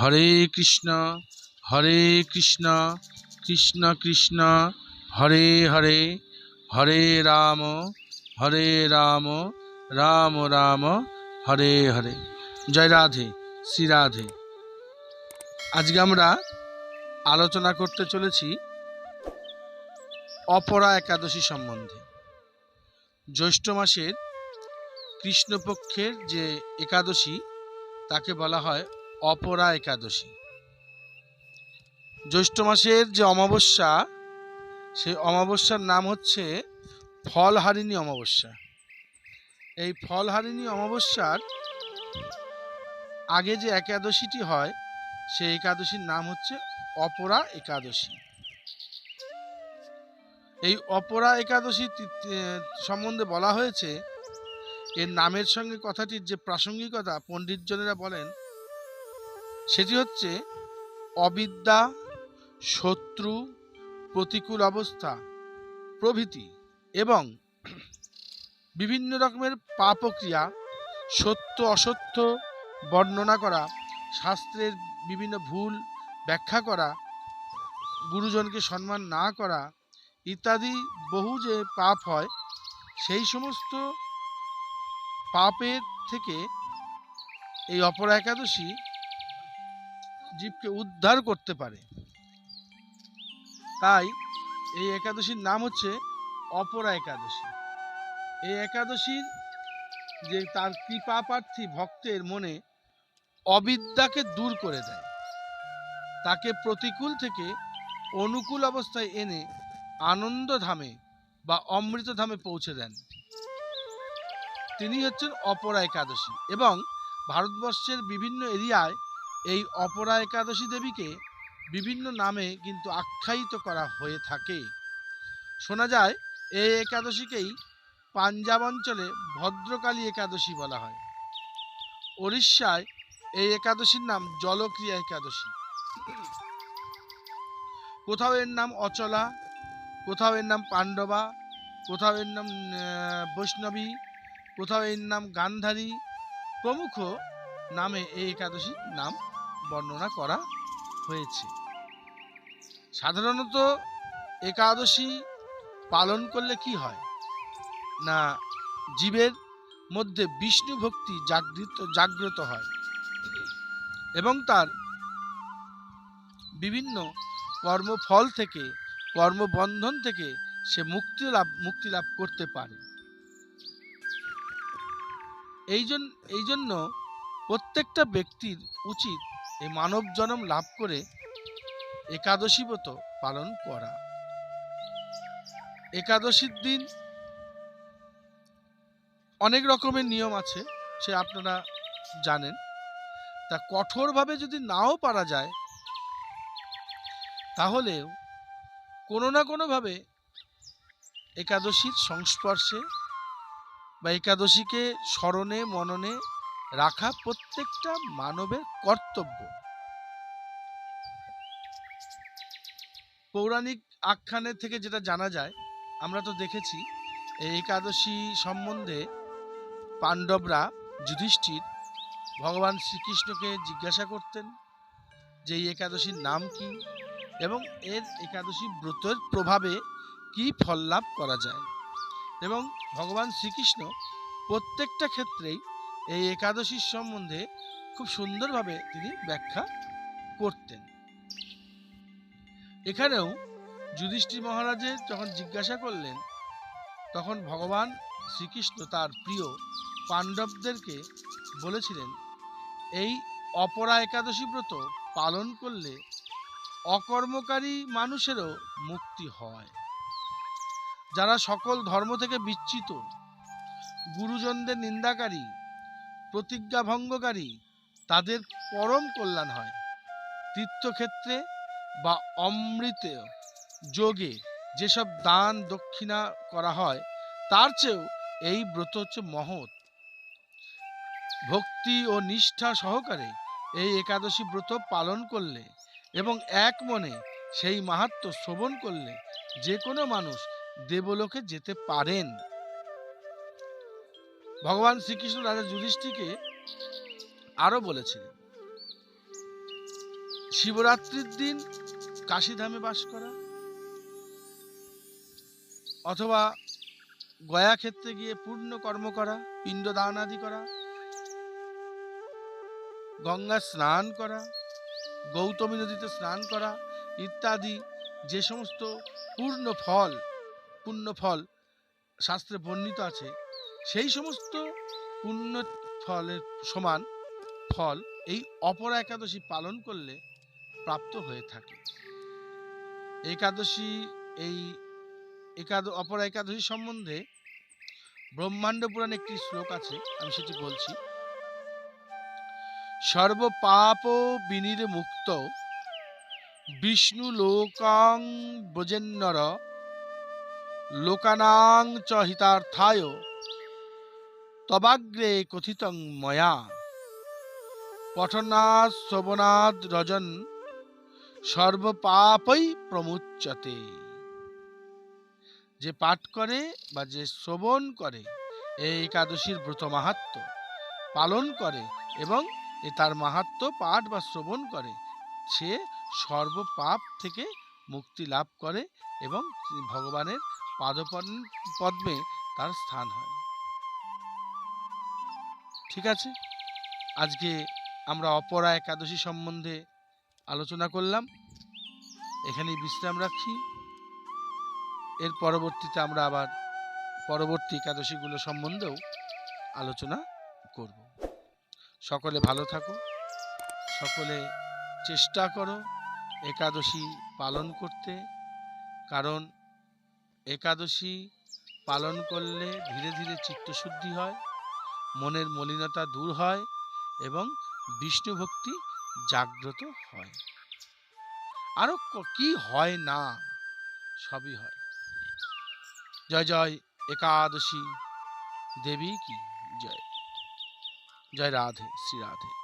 হরে কৃষ্ণ হরে কৃষ্ণ কৃষ্ণ কৃষ্ণ, হরে হরে হরে রাম হরে রাম রাম রাম, হরে হরে। জয় রাধে, শ্রী রাধে। আজকে আমরা আলোচনা করতে চলেছি অপরা একাদশী সম্বন্ধে। জ্যৈষ্ঠ মাসের কৃষ্ণপক্ষের যে একাদশী, তাকে বলা হয় অপরা একাদশী। জ্যৈষ্ঠ মাসের যে অমাবস্যা, সেই অমাবস্যার নাম হচ্ছে ফলহারিণী অমাবস্যা। এই ফলহারিণী অমাবস্যার আগে যে একাদশীটি হয়, সেই একাদশীর নাম হচ্ছে অপরা একাদশী। এই অপরা একাদশী সম্বন্ধে বলা হয়েছে, এর নামের সঙ্গে কথাটির যে প্রাসঙ্গিকতা পণ্ডিতজনেরা বলেন সেটি হচ্ছে অবিদ্যা, শত্রু, প্রতিকূল অবস্থা, প্রভৃতি এবং বিভিন্ন রকমের পাপক্রিয়া, সত্য, অসত্য বর্ণনা করা, শাস্ত্রের বিভিন্ন ভুল ব্যাখ্যা করা, গুরুজনকে সম্মান না করা ইত্যাদি বহু যে পাপ হয়, সেই সমস্ত পাপের থেকে এই অপরা একাদশী জীবকে উদ্ধার করতে পারে। তাই এই একাদশীর নাম হচ্ছে অপরা একাদশী। এই একাদশীর যে তার কৃপা প্রার্থী ভক্তের মনে অবিদ্যাকে দূর করে দেয়। তাকে প্রতিকূল থেকে অনুকূল অবস্থায় এনে আনন্দ ধামে বা অমৃত ধামে পৌঁছে দেন। তিনি হচ্ছেন অপরা একাদশী এবং ভারতবর্ষের বিভিন্ন এরিয়ায় এই অপরা একাদশী দেবীকে বিভিন্ন নামে কিন্তু আখ্যায়িত করা হয়ে থাকে। শোনা যায়, এই একাদশীকেই পাঞ্জাব অঞ্চলে ভদ্রকালী একাদশী বলা হয়। উড়িষ্যায় এই একাদশীর নাম জলক্রিয়া একাদশী। কোথাও এর নাম অচলা, কোথাও এর নাম পাণ্ডবা, কোথাও এর নাম বৈষ্ণবী, কোথাও এর নাম গান্ধারী, প্রমুখ নামে এই একাদশীর নাম বর্ণনা করা হয়েছে। সাধারণত একাদশী পালন করলে কি হয়? না, জীবের মধ্যে বিষ্ণু ভক্তি জাগৃত, জাগ্রত হয় এবং তার বিভিন্ন কর্মফল থেকে, কর্মবন্ধন থেকে সে মুক্তি লাভ মুক্তি লাভ করতে পারে। এই জন্য প্রত্যেকটা ব্যক্তির উচিত এই মানব জন্ম লাভ করে একাদশী ব্রত পালন করা। একাদশীর দিন অনেক রকমের নিয়ম আছে, সে আপনারা জানেন। তা কঠোরভাবে যদি নাও পারা যায়, তাহলেও কোনো না কোনোভাবে একাদশীর সংস্পর্শে বা একাদশীকে স্মরণে, মননে রাখা প্রত্যেকটা মানবের কর্তব্য। পৌরাণিক আখ্যানে থেকে যেটা জানা যায়, আমরা তো দেখেছি, এই একাদশী সম্বন্ধে পাণ্ডবরা যুধিষ্ঠির ভগবান শ্রীকৃষ্ণকে জিজ্ঞাসা করতেন যে এই একাদশীর নাম কি এবং এর একাদশী ব্রতের প্রভাবে কি ফল লাভ করা যায়। এবং ভগবান শ্রীকৃষ্ণ প্রত্যেকটা ক্ষেত্রেই এই একাদশীর সম্বন্ধে খুব সুন্দরভাবে তিনি ব্যাখ্যা করতেন। এখানেও যুধিষ্ঠির মহারাজের যখন জিজ্ঞাসা করলেন, তখন ভগবান শ্রীকৃষ্ণ তার প্রিয় পাণ্ডবদেরকে বলেছিলেন, এই অপরা একাদশী ব্রত পালন করলে অকর্মকারী মানুষেরও মুক্তি হয়। যারা সকল ধর্ম থেকে বিচ্ছিত গুরুজনদের নিন্দাকারী প্রতিজ্ঞা ভঙ্গকারী তাদের পরম কল্যাণ হয়। তীর্থক্ষেত্রে বা অমৃত যোগে যেসব দান দক্ষিণা করা হয়, তার চেয়েও এই ব্রত হচ্ছে মহৎ। ভক্তি ও নিষ্ঠা সহকারে এই একাদশী ব্রত পালন করলে এবং এক মনে সেই মাহাত্ম শ্রবণ করলে যে কোনো মানুষ দেবলোকে যেতে পারেন। ভগবান শ্রীকৃষ্ণ রাজা যুধিষ্ঠিকে আরও বলেছিলেন, শিবরাত্রির দিন কাশীধামে বাস করা অথবা গয়া ক্ষেত্রে গিয়ে পূর্ণ কর্ম করা পিণ্ড দান আদি করা গঙ্গা স্নান করা, গৌতমী নদীতে স্নান করা ইত্যাদি যে সমস্ত পূর্ণ ফল পূর্ণ ফল শাস্ত্রে বর্ণিত আছে সেই সমস্ত পুণ্য ফলের সমান ফল এই অপরা একাদশী পালন করলে প্রাপ্ত হয়ে থাকে। একাদশী এই একাদ, অপরা একাদশী সম্বন্ধে ব্রহ্মাণ্ড পুরাণে একটি শ্লোক আছে, আমি সেটি বলছি। সর্বপাপ বিনির মুক্ত বিষ্ণু লোকাং ব্রজেন্নর লোকানাং চ হিতার্থায় তবাগ্রে কথিতং ময়া। পঠনাৎ শ্রবণাদ রজন সর্বপাপই প্রমুচ্যতে। যে পাঠ করে বা যে শ্রবণ করে এই একাদশীর ব্রত মাহাত্ম পালন করে এবং এ তার মাহাত্ম পাঠ বা শ্রবণ করে, সে সর্বপাপ থেকে মুক্তি লাভ করে এবং ভগবানের পাদপন পদ্মে তার স্থান হয়। ঠিক আছে? আজকে আমরা অপরা একাদশী সম্বন্ধে আলোচনা করলাম। এখানেই বিশ্রাম রাখছি। এর পরবর্তীতে আমরা আবার পরবর্তী একাদশীগুলো সম্বন্ধেও আলোচনা করব। সকলে ভালো থাকো। সকলে চেষ্টা করো একাদশী পালন করতে। কারণ একাদশী পালন করলে ধীরে ধীরে চিত্তশুদ্ধি হয়। মনের মলিনতা দূর হয় এবং বিষ্ণু ভক্তি জাগ্রত হয়। আরও কি হয় না, সবই হয়। জয় জয় একাদশী, দেবী কি? জয়। জয় রাধে, শ্রী রাধে।